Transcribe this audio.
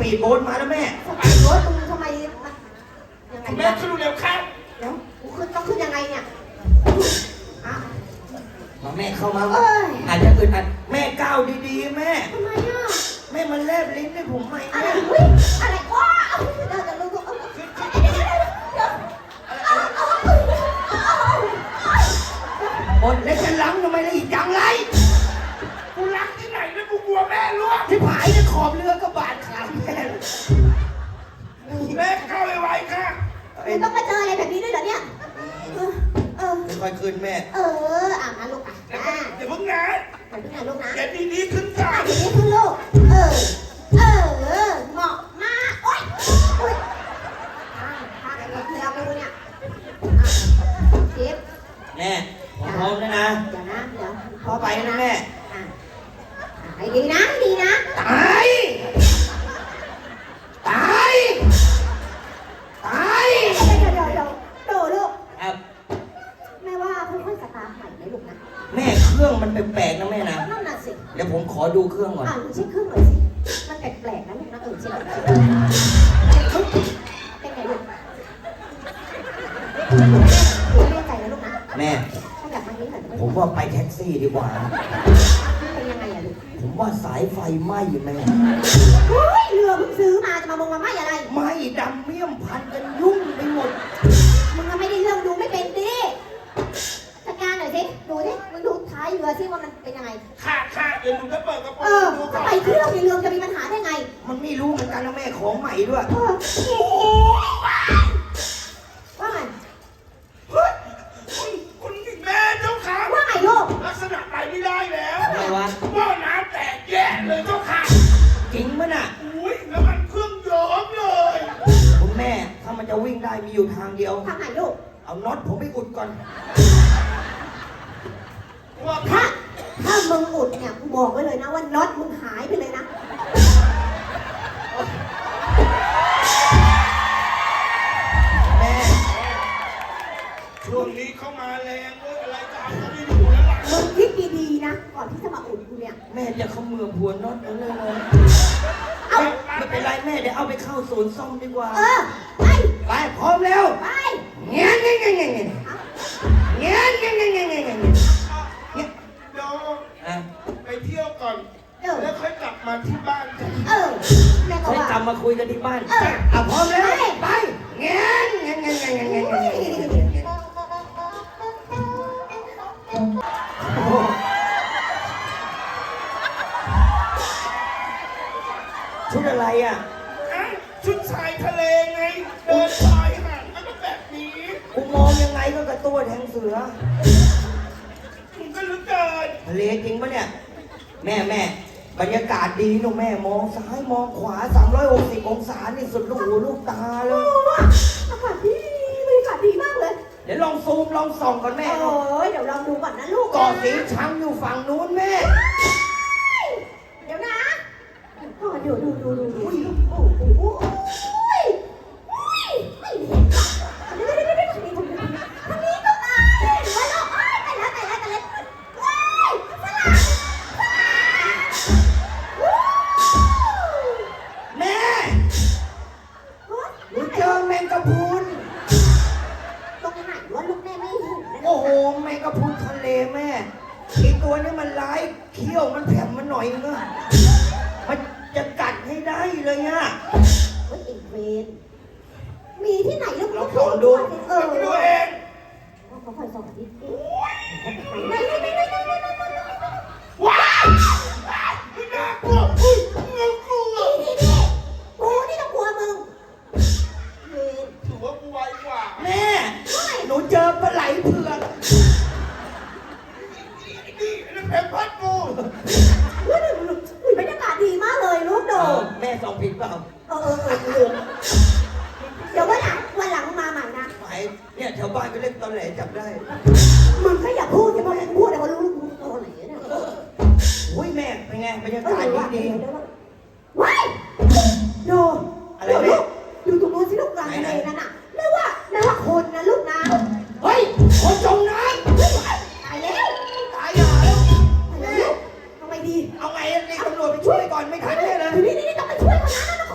ปีดโบ๊ทมาแล้วแม่สปีดโบ๊ทมึงทำไมมันยังไงแม่เนี่ยขึ้นเร็วครับเดี๋ยวกูขึ้นต้องขึ้นยังไงเนี่ยอะมาแม่เข้ามาเอ้ยอาจจะอึดอัดแม่ก้าวดีๆ แม่ ทำไมอะแม่มันแลบลิ้นให้ผมไหมอะไรแม่ อุ้ยอะไรว้าเอาเดี๋ยวเดี๋ยวลูกเอาเอาเดี๋ยวเดี๋ยวเดี๋ยวเดี๋ยวเอาเอาเอาเอาบนแล้วจะล้างทำไมล่ะอีกจั ค่อยๆขึ้นแม่ เอออะมาลูกอะเดี๋ยวอะเดี๋ยวเพิ่งนะไปที่ไหนลูกนะเดี๋ยวดีๆขึ้นก่อนทีนี้ขึ้นลูก เออ เออ เหมาะมาก โอ๊ยโอ๊ยข้างข้างกับเรือกูเนี่ยอะจิ๊บแม่ผมพร้อมแล้วนะ เดี๋ยวนะ เดี๋ยวพอไปนะแม่ อะอะให้ดีนะให้ดีนะตา รื่องมันแปลกๆนะแม่นะ นั่นน่ะสิเดี๋ยวผมขอดูเครื่องก่อน อะหนูเช็คเครื่องหน่อยสิ มันแปลกๆนะลูกนะเออเช็คเช็คเป็นไงลูกหนูไม่แน่ใจนะลูกนะแม่ ถ้าอยากมานี้หน่อยจะไม่ผมว่าไปแท็กซี่ดีกว่า เป็นยังไงอะลูกผมว่าสายไฟไหม้แม่เฮ้ยเรือเพิ่งซื้อมาจะมามงมาไหมอะไรไหม้ดำเมี่ยมพันกันยุ่ง เรือสิว่ามันเป็นยังไงค่ะค่ะเดี๋ยวหนูจะเปิดกระโปรเอองดูก่ถ้าอนไปเที่ยวในเรือจะมีปัญหาได้ไงมันไม่รู้เหมือนกันนะแม่ของใหม่ด้วยเออโอ้โหว่าไงเฮ้ยคุณคุณแม่เจ้าค่ะว่าไงลูกลักษณะไปไม่ได้แล้วทำไมวะ หม้อน้ำแตกแย่เลยเจ้าค่ะจริงปะน่ะ อุ้ยแล้วมันเครื่องย้อมเลยคุณแม่ถ้ามันจะวิ่งได้มีอยู่ทางเดียวทางไหนลูกเอาน็อตผมไปอุดก่อน ว่า ถ้าถ้า มึงอุดเนี่ยกูบอกไว้เลยนะว่าน็อตมึงหายไปเลยนะแม่ช่วงนี้เข้ามาแรงเว้ยอะไรตามก็ไม่อยู่แล้วล่ะมึงคิดดีๆนะก่อนที่จะมาอุดกูเนี่ย แม่จะเขมือบหัวน็อตเอาเลยเลยเอาไม่เป็นไรแม่เดี๋ยวเอาไปเข้าศูนย์ซ่อมดีกว่า เออไปไปพร้อมแล้วไป เงี้ยเงี้ยเงี้ยเงี้ยเงี้ยเอาเงี้ยเงี้ยเงี้ยเงี้ยาคุยกันที่บ้านเอาพร้อมแล้วไปเงี้ยเงี้ยเงี้ยเงี้ยเงี้ยเงี้ยชุดอะไรอะชุดชายทะเลไงเดินชายหาดมันก็แบบนี้กูมองยังไงก็กระตัวแทงเสือมึงก็รู้เกินทะเลจริงปะเนี่ย แม่แม่ บรรยากาศดีลูกแม่มองซ้ายมองขวา 360 องศานี่สุดลูกหูลูกตาเลโอ้ย ว่ะอากาศดีบรรยากาศดีมากเลยเดี๋ยวลองซูมลองส่องก่อนแม่โอ้ยเดี๋ยวลองดูก่อนนะลูกเกาะสีชังอยู่ฝั่งนู้นแม่ เดี๋ยวนะอ๋อเดี๋ยวดูดูดูดูอุ้ย กะพรุนตรงไหนวะลูกแม่ไม่เห็นนะโอ้โหแมงกะพรุนทะเลแม่อีกตัวนี้มันร้ายเขี้ยวมันแผ่มมันหน่อยนึงอะมันจะกัดให้ได้เลยอะเฮ้ยเอ็งเวนมีที่ไหนลูกเราส่องดูเออไปดูเอง เขาคอยส่องดิ ทะเลนั่นน่ะเรียกว่านาคนนะลูกน้ำเฮ้ย คนจมน้ำตายแล้วตายห่าแล้วตาทำไงดีเอาไงนี่ตำรวจไปช่วยก่อนไม่ทันแน่เลยนี่นี่ต้องไปช่วยคนนั้นนะ